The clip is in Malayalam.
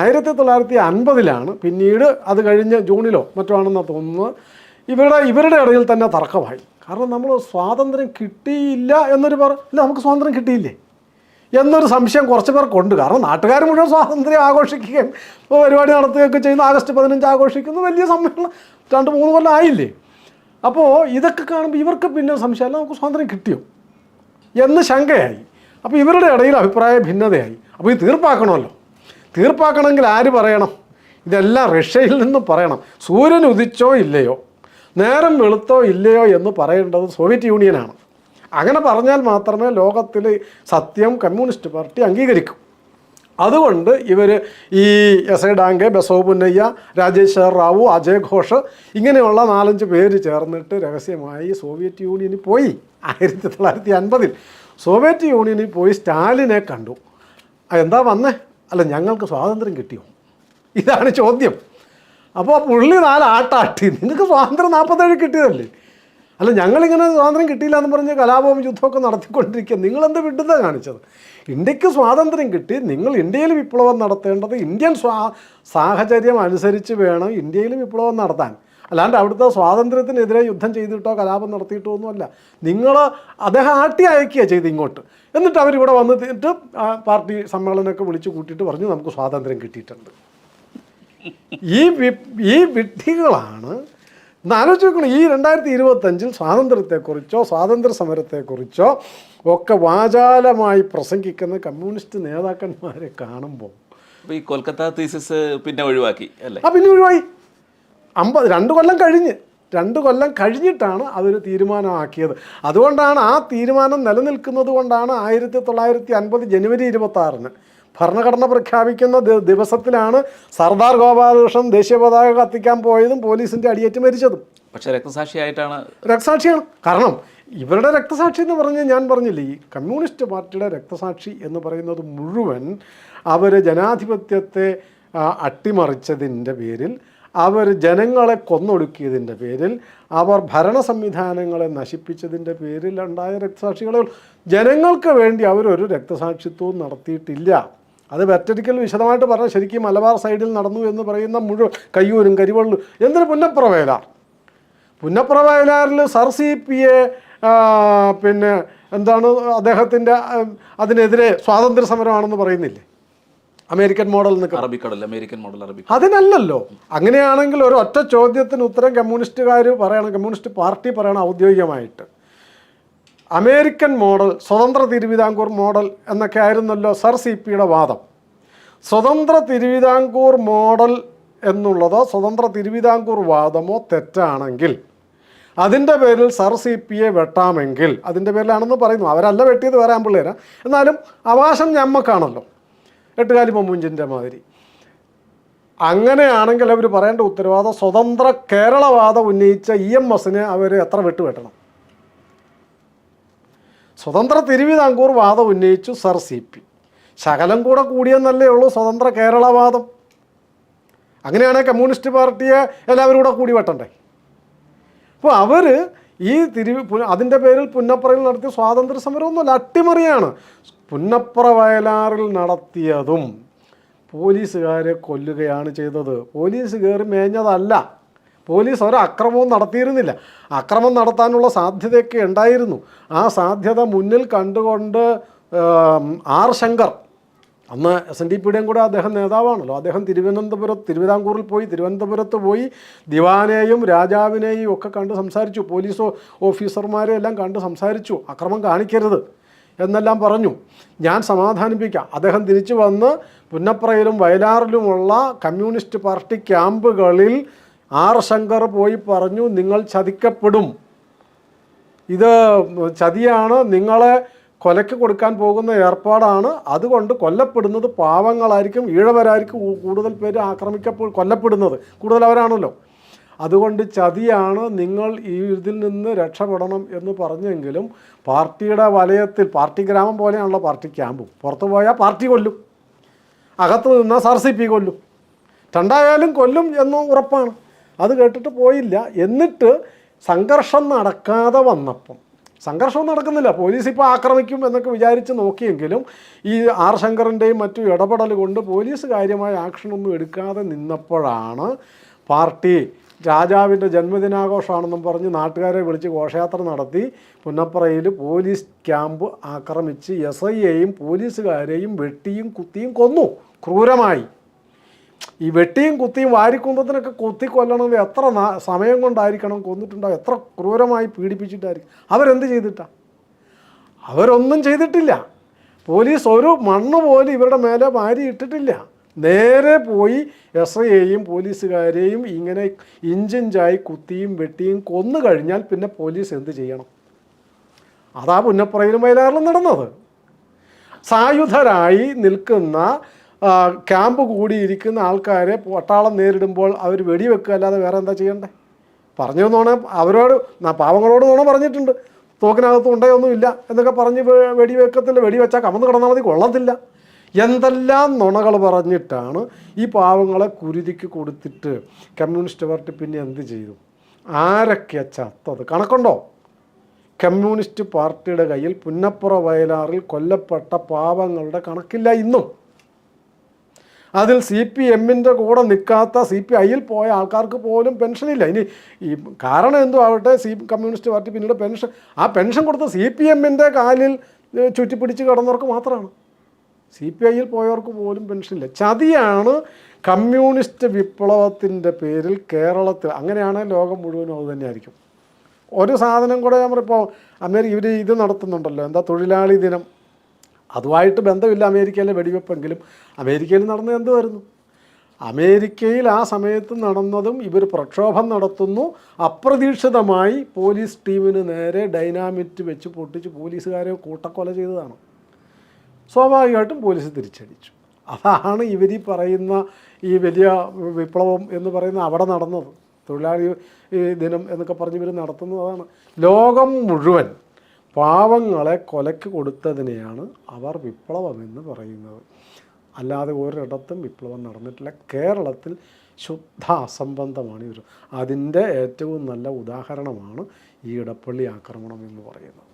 ആയിരത്തി തൊള്ളായിരത്തി അൻപതിലാണ് പിന്നീട് അത് കഴിഞ്ഞ് ജൂണിലോ മറ്റോ ആണെന്നാണ് തോന്നുന്നത്. ഇവരുടെ ഇവരുടെ ഇടയിൽ തന്നെ തർക്കമായി. കാരണം നമ്മൾ സ്വാതന്ത്ര്യം കിട്ടിയില്ല എന്നൊരു പറ ഇല്ല നമുക്ക് സ്വാതന്ത്ര്യം കിട്ടിയില്ലേ? എന്നൊരു സംശയം കുറച്ച് പേർക്കുണ്ട്. കാരണം നാട്ടുകാർ മുഴുവൻ സ്വാതന്ത്ര്യം ആഘോഷിക്കുകയും പരിപാടി നടത്തുകയൊക്കെ ചെയ്യുന്ന ആഗസ്റ്റ് പതിനഞ്ച് ആഘോഷിക്കുന്ന. വലിയ സമ്മേളനം രണ്ട് മൂന്ന് കൊല്ലം ആയില്ലേ? അപ്പോൾ ഇതൊക്കെ കാണുമ്പോൾ ഇവർക്ക് പിന്നെ സംശയമല്ല നമുക്ക് സ്വാതന്ത്ര്യം കിട്ടിയോ? എന്ന് ശങ്കയായി. അപ്പോൾ ഇവരുടെ ഇടയിൽ അഭിപ്രായ ഭിന്നതയായി. അപ്പോൾ ഇത് തീർപ്പാക്കണമല്ലോ. തീർപ്പാക്കണമെങ്കിൽ ആര് പറയണം? ഇതെല്ലാം റഷ്യയിൽ നിന്ന് പറയണം. സൂര്യൻ ഉദിച്ചോ ഇല്ലയോ? നേരം വെളുത്തോ ഇല്ലയോ എന്ന് പറയേണ്ടത് സോവിയറ്റ് യൂണിയനാണ് അങ്ങനെ പറഞ്ഞാൽ മാത്രമേ ലോകത്തിൽ സത്യം കമ്മ്യൂണിസ്റ്റ് പാർട്ടി അംഗീകരിക്കൂ. അതുകൊണ്ട് ഇവർ ഈ എസ് എ ഡാങ്കെ ബസവ് പുന്നയ്യ രാജേശ്വർ റാവു അജയ് ഘോഷ് ഇങ്ങനെയുള്ള നാലഞ്ച് പേര് ചേർന്നിട്ട് രഹസ്യമായി സോവിയറ്റ് യൂണിയനിൽ പോയി. ആയിരത്തി തൊള്ളായിരത്തി അൻപതിൽ സോവിയറ്റ് യൂണിയനിൽ പോയി സ്റ്റാലിനെ കണ്ടു. എന്താ വന്നേ? അല്ല ഞങ്ങൾക്ക് സ്വാതന്ത്ര്യം കിട്ടിയോ? ഇതാണ് ചോദ്യം. അപ്പോൾ പുള്ളി നാല് ആട്ടാട്ടി നിങ്ങൾക്ക് സ്വാതന്ത്ര്യം നാൽപ്പത്തേഴ് കിട്ടിയതല്ലേ? അല്ല ഞങ്ങളിങ്ങനെ സ്വാതന്ത്ര്യം കിട്ടിയില്ല എന്ന് പറഞ്ഞ് കലാപവും യുദ്ധമൊക്കെ നടത്തിക്കൊണ്ടിരിക്കുക. നിങ്ങളെന്ത് വിഡ്ഢത കാണിച്ചത്? ഇന്ത്യയ്ക്ക് സ്വാതന്ത്ര്യം കിട്ടി. നിങ്ങൾ ഇന്ത്യയിൽ വിപ്ലവം നടത്തേണ്ടത് ഇന്ത്യൻ സ്വാ സാഹചര്യം അനുസരിച്ച് വേണം ഇന്ത്യയിൽ വിപ്ലവം നടത്താൻ. അല്ലാണ്ട് അവിടുത്തെ സ്വാതന്ത്ര്യത്തിനെതിരെ യുദ്ധം ചെയ്തിട്ടോ കലാപം നടത്തിയിട്ടോ ഒന്നുമല്ല. നിങ്ങൾ അദ്ദേഹം ആട്ടി അയക്കുക ചെയ്ത് ഇങ്ങോട്ട്. എന്നിട്ട് അവരിവിടെ വന്നിട്ട് ആ പാർട്ടി സമ്മേളനമൊക്കെ വിളിച്ചു കൂട്ടിയിട്ട് പറഞ്ഞു നമുക്ക് സ്വാതന്ത്ര്യം കിട്ടിയിട്ടുണ്ട്. ഈ വി- ഈ വിഡ്ഢികളാണ് ആലോചിച്ച് നോക്കണം ഈ രണ്ടായിരത്തി ഇരുപത്തഞ്ചിൽ സ്വാതന്ത്ര്യത്തെക്കുറിച്ചോ സ്വാതന്ത്ര്യ സമരത്തെക്കുറിച്ചോ ഒക്കെ വാചാലമായി പ്രസംഗിക്കുന്ന കമ്മ്യൂണിസ്റ്റ് നേതാക്കന്മാരെ കാണുമ്പോൾ ഈ കൊൽക്കത്ത തീസിസ് പിന്നെ ഒഴിവാക്കി അല്ലേ? ആ പിന്നെ ഒഴിവായി. അമ്പത് രണ്ട് കൊല്ലം കഴിഞ്ഞ്. രണ്ട് കൊല്ലം കഴിഞ്ഞിട്ടാണ് അതൊരു തീരുമാനമാക്കിയത്. അതുകൊണ്ടാണ് ആ തീരുമാനം നിലനിൽക്കുന്നത് കൊണ്ടാണ് ആയിരത്തി തൊള്ളായിരത്തി അൻപത് ജനുവരി ഇരുപത്തി ആറിന് ഭരണഘടന പ്രഖ്യാപിക്കുന്ന ദിവസത്തിലാണ് സർദാർ ഗോപാലകൃഷ്ണൻ ദേശീയ പതാക കത്തിക്കാൻ പോയതും പോലീസിന്റെ അടിയേറ്റ് മരിച്ചതും. പക്ഷെ രക്തസാക്ഷിയായിട്ടാണ് രക്തസാക്ഷിയാണ്. കാരണം ഇവരുടെ രക്തസാക്ഷി എന്ന് പറഞ്ഞ് ഞാൻ പറഞ്ഞില്ലേ ഈ കമ്മ്യൂണിസ്റ്റ് പാർട്ടിയുടെ രക്തസാക്ഷി എന്ന് പറയുന്നത് മുഴുവൻ അവർ ജനാധിപത്യത്തെ അട്ടിമറിച്ചതിന്റെ പേരിൽ അവർ ജനങ്ങളെ കൊന്നൊടുക്കിയതിന്റെ പേരിൽ അവർ ഭരണ സംവിധാനങ്ങളെ നശിപ്പിച്ചതിന്റെ പേരിൽ ഉണ്ടായ രക്തസാക്ഷികളെ ജനങ്ങൾക്ക് വേണ്ടി അവരൊരു രക്തസാക്ഷിത്വവും നടത്തിയിട്ടില്ല. അത് വെറ്റരിക്കൽ വിശദമായിട്ട് പറഞ്ഞാൽ ശരിക്കും മലബാർ സൈഡിൽ നടന്നു എന്ന് പറയുന്ന മുഴുവൻ കയ്യൂരും കരിവള്ളു എന്തിന് പുന്നപ്ര വയലാർ പുന്നപ്ര വയലാറിൽ സർ സി പി എ പിന്നെ എന്താണ് അദ്ദേഹത്തിന്റെ അതിനെതിരെ സ്വാതന്ത്ര്യ സമരമാണെന്ന് പറയുന്നില്ലേ? അമേരിക്കൻ മോഡൽ എന്നൊക്കെ അറബിക്കടൽ അമേരിക്കൻ മോഡൽ അറബി അതിനല്ലല്ലോ. അങ്ങനെയാണെങ്കിൽ ഒരു ഒറ്റ ചോദ്യത്തിന് ഉത്തരം കമ്മ്യൂണിസ്റ്റുകാർ പറയണം കമ്മ്യൂണിസ്റ്റ് പാർട്ടി പറയണം ഔദ്യോഗികമായിട്ട്. അമേരിക്കൻ മോഡൽ സ്വതന്ത്ര തിരുവിതാംകൂർ മോഡൽ എന്നൊക്കെ ആയിരുന്നല്ലോ സർ സി പിയുടെ വാദം. സ്വതന്ത്ര തിരുവിതാംകൂർ മോഡൽ എന്നുള്ളതോ സ്വതന്ത്ര തിരുവിതാംകൂർ വാദമോ തെറ്റാണെങ്കിൽ അതിന്റെ പേരിൽ സർ സി പി എ വെട്ടാമെങ്കിൽ അതിന്റെ പേരിലാണെന്ന് പറയുന്നു. അവരല്ല വെട്ടിയത് വേറെ ആമ്പിള്ളേരാ. എന്നാലും അവകാശം ഞമ്മക്കാണല്ലോ. എട്ടുകാലി മമ്മൂഞ്ചിന്റെ മാതിരി. അങ്ങനെയാണെങ്കിൽ അവർ പറയേണ്ട ഉത്തരവാദം സ്വതന്ത്ര കേരളവാദം ഉന്നയിച്ച ഇ എം എസിനെ അവർ എത്ര വിട്ടുവെട്ടണം സ്വതന്ത്ര തിരുവിതാംകൂർ വാദം ഉന്നയിച്ചു സർ സി പി. ശകലം കൂടെ കൂടിയെന്നല്ലേ ഉള്ളൂ സ്വതന്ത്ര കേരളവാദം. അങ്ങനെയാണെങ്കിൽ കമ്മ്യൂണിസ്റ്റ് പാർട്ടിയെ എല്ലാവരും കൂടെ കൂടി വെട്ടണ്ടേ അപ്പോൾ അവർ ഈ തിരി അതിന്റെ പേരിൽ പുന്നപ്പറയിൽ നടത്തിയ സ്വാതന്ത്ര്യ സമരമൊന്നുമല്ല അട്ടിമറിയാണ്. പുന്നപ്പുറ വയലാറിൽ നടത്തിയതും പോലീസുകാരെ കൊല്ലുകയാണ് ചെയ്തത്. പോലീസ് കയറി മേഞ്ഞതല്ല. പോലീസ് ഒരു അക്രമവും നടത്തിയിരുന്നില്ല. അക്രമം നടത്താനുള്ള സാധ്യതയൊക്കെ ഉണ്ടായിരുന്നു. ആ സാധ്യത മുന്നിൽ കണ്ടുകൊണ്ട് ആർ ശങ്കർ അന്ന് എസ് എൻ ഡി പിയുടെയും കൂടെ അദ്ദേഹം നേതാവാണല്ലോ. അദ്ദേഹം തിരുവനന്തപുരത്ത് തിരുവിതാംകൂറിൽ പോയി തിരുവനന്തപുരത്ത് പോയി ദിവാനെയും രാജാവിനെയും ഒക്കെ കണ്ട് സംസാരിച്ചു. പോലീസ് ഓഫീസർമാരെ എല്ലാം കണ്ട് സംസാരിച്ചു. അക്രമം കാണിക്കരുത് എന്നെല്ലാം പറഞ്ഞു. ഞാൻ സമാധാനിപ്പിക്കാം. അദ്ദേഹം തിരിച്ചു വന്ന് പുന്നപ്രയിലും വയലാറിലുമുള്ള കമ്മ്യൂണിസ്റ്റ് പാർട്ടി ക്യാമ്പുകളിൽ ആർ ശങ്കർ പോയി പറഞ്ഞു നിങ്ങൾ ചതിക്കപ്പെടും. ഇത് ചതിയാണ്. നിങ്ങളെ കൊലയ്ക്ക് കൊടുക്കാൻ പോകുന്ന ഏർപ്പാടാണ്. അതുകൊണ്ട് കൊല്ലപ്പെടുന്നത് പാവങ്ങളായിരിക്കും. ഈഴവരായിരിക്കും കൂടുതൽ പേര് ആക്രമിക്കപ്പോൾ കൊല്ലപ്പെടുന്നത്. കൂടുതൽ അവരാണല്ലോ. അതുകൊണ്ട് ചതിയാണ് നിങ്ങൾ ഈ ഇതിൽ നിന്ന് രക്ഷപ്പെടണം എന്ന് പറഞ്ഞെങ്കിലും പാർട്ടിയുടെ വലയത്തിൽ പാർട്ടി ഗ്രാമം പോലെയാണല്ലോ പാർട്ടി ക്യാമ്പും. പുറത്തു പോയാൽ പാർട്ടി കൊല്ലും. അകത്ത് നിന്നാൽ സാർ സി പി കൊല്ലും. രണ്ടായാലും കൊല്ലും എന്ന് ഉറപ്പാണ്. അത് കേട്ടിട്ട് പോയില്ല. എന്നിട്ട് സംഘർഷം നടക്കാതെ വന്നപ്പം സംഘർഷവും നടക്കുന്നില്ല. പോലീസ് ഇപ്പോൾ ആക്രമിക്കും എന്നൊക്കെ വിചാരിച്ച് നോക്കിയെങ്കിലും ഈ ആർ ശങ്കറിന്റെയും മറ്റു ഇടപെടൽ കൊണ്ട് പോലീസ് കാര്യമായ ആക്ഷനൊന്നും എടുക്കാതെ നിന്നപ്പോഴാണ് പാർട്ടി രാജാവിന്റെ ജന്മദിനാഘോഷമാണെന്നും പറഞ്ഞ് നാട്ടുകാരെ വിളിച്ച് ഘോഷയാത്ര നടത്തി പുന്നപ്പറയിൽ പോലീസ് ക്യാമ്പ് ആക്രമിച്ച് എസ് ഐയെയും പോലീസുകാരെയും വെട്ടിയും കുത്തിയും കൊന്നു. ക്രൂരമായി. ഈ വെട്ടിയും കുത്തിയും വാരിക്കുന്തത്തിനൊക്കെ കുത്തി കൊല്ലണമെങ്കിൽ എത്ര സമയം കൊണ്ടായിരിക്കണം കൊന്നിട്ടുണ്ടാവും എത്ര ക്രൂരമായി പീഡിപ്പിച്ചിട്ടായിരിക്കും? അവരെന്ത് ചെയ്തിട്ടാണ് അവരൊന്നും ചെയ്തിട്ടില്ല. പോലീസ് ഒരു മണ്ണ് പോലും ഇവരുടെ മേലെ വാരി ഇട്ടിട്ടില്ല. നേരെ പോയി എസ് ഐയെയും പോലീസുകാരെയും ഇങ്ങനെ ഇഞ്ചിഞ്ചായി കുത്തിയും വെട്ടിയും കൊന്നു കഴിഞ്ഞാൽ പിന്നെ പോലീസ് എന്ത് ചെയ്യണം? അതാ പുന്നപ്പുറയിലും വയലാറിലും നടന്നത്. സായുധരായി നിൽക്കുന്ന ക്യാമ്പ് കൂടിയിരിക്കുന്ന ആൾക്കാരെ പട്ടാളം നേരിടുമ്പോൾ അവർ വെടിവെക്കുക അല്ലാതെ വേറെ എന്താ ചെയ്യണ്ടേ? പറഞ്ഞു നോണ അവരോട് പാവങ്ങളോട് നോണ പറഞ്ഞിട്ടുണ്ട്. തോക്കിനകത്ത് ഉണ്ടയൊന്നുമില്ല എന്നൊക്കെ പറഞ്ഞ് വെടിവെക്കത്തില്ല. വെടിവെച്ചാൽ കമന്ന് കിടന്നാൽ മതി കൊള്ളത്തില്ല. എന്തെല്ലാം നുണകൾ പറഞ്ഞിട്ടാണ് ഈ പാവങ്ങളെ കുരുതിക്ക് കൊടുത്തിട്ട് കമ്മ്യൂണിസ്റ്റ് പാർട്ടി പിന്നെ എന്ത് ചെയ്തു? ആരൊക്കെയാ ചത്തത്? കണക്കുണ്ടോ? കമ്മ്യൂണിസ്റ്റ് പാർട്ടിയുടെ കയ്യിൽ പുന്നപ്പുറ വയലാറിൽ കൊല്ലപ്പെട്ട പാവങ്ങളുടെ കണക്കില്ല ഇന്നും. അതിൽ സി പി എമ്മിന്റെ കൂടെ നിൽക്കാത്ത സി പി ഐയിൽ പോയ ആൾക്കാർക്ക് പോലും പെൻഷനില്ല. ഇനി ഈ കാരണം എന്തോ ആവട്ടെ സി കമ്മ്യൂണിസ്റ്റ് പാർട്ടി പിന്നീട് പെൻഷൻ ആ പെൻഷൻ കൊടുത്ത സി പി എമ്മിന്റെ കാലിൽ ചുറ്റിപ്പിടിച്ച് കിടന്നവർക്ക് മാത്രമാണ്. സി പി ഐയിൽ പോയവർക്ക് പോലും പെൻഷനില്ല. ചതിയാണ് കമ്മ്യൂണിസ്റ്റ് വിപ്ലവത്തിന്റെ പേരിൽ കേരളത്തിൽ അങ്ങനെയാണ് ലോകം മുഴുവനും അത് തന്നെയായിരിക്കും. ഒരു സാധനം കൂടെ നമ്മളിപ്പോൾ അമേരിക്ക ഇവർ ഇത് നടത്തുന്നുണ്ടല്ലോ എന്താ തൊഴിലാളി ദിനം. അതുമായിട്ട് ബന്ധമില്ല അമേരിക്കയിലെ വെടിവെപ്പെങ്കിലും. അമേരിക്കയിൽ നടന്നത് എന്തുവായിരുന്നു? അമേരിക്കയിൽ ആ സമയത്ത് നടന്നതും ഇവർ പ്രക്ഷോഭം നടത്തുന്നു. അപ്രതീക്ഷിതമായി പോലീസ് ടീമിന് നേരെ ഡൈനാമിറ്റ് വെച്ച് പൊട്ടിച്ച് പോലീസുകാരെ കൂട്ടക്കൊല ചെയ്തതാണ്. സ്വാഭാവികമായിട്ടും പോലീസ് തിരിച്ചടിച്ചു. അതാണ് ഇവർ ഈ പറയുന്ന ഈ വലിയ വിപ്ലവം എന്ന് പറയുന്ന അവിടെ നടന്നത്. തൊഴിലാളി ദിനം എന്നൊക്കെ പറഞ്ഞ് ഇവർ നടത്തുന്നതാണ്. ലോകം മുഴുവൻ പാവങ്ങളെ കൊലയ്ക്ക് കൊടുത്തതിനെയാണ് അവർ വിപ്ലവമെന്ന് പറയുന്നത്. അല്ലാതെ ഒരിടത്തും വിപ്ലവം നടന്നിട്ടില്ല. കേരളത്തിൽ ശുദ്ധ അസംബന്ധമാണ് ഇവർ അതിന്റെ ഏറ്റവും നല്ല ഉദാഹരണമാണ് ഈ ഇടപ്പള്ളി ആക്രമണം എന്ന് പറയുന്നത്.